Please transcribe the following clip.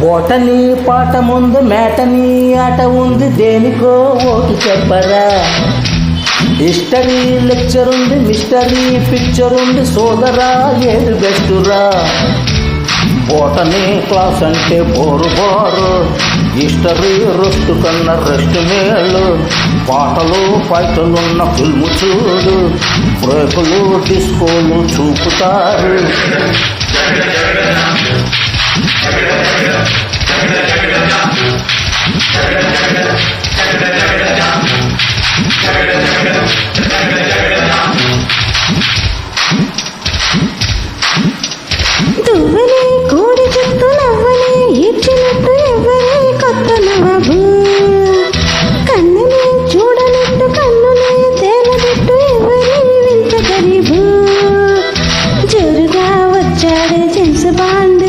బోటని పాట ముందు మేటని ఆట ఉంది దేనికో ఓటు చెప్పరా? హిస్టరీ లెక్చర్ ఉంది మిస్టరీ పిక్చర్ ఉంది సోదరా ఏది బెస్టురా? బోటనీ క్లాస్ అంటే బోరు బోరు హిస్టరీ రొస్టు కన్నా రెస్ట్ మేలు పాటలు పాటలున్న ఫిల్ము చూడు బ్రేకులు డిస్కోలు చూపుతారు. దువ్వలే కోడి జుట్టు నవ్వలే ఇచ్చినట్టు ఎవ్వరే కొత్త నవాబు కన్నులే చూడనట్టు కన్నులే తేలనట్టు ఎవరి వింత గరీబు. జోరుగా వచ్చాడే జెమ్స్ బాండ్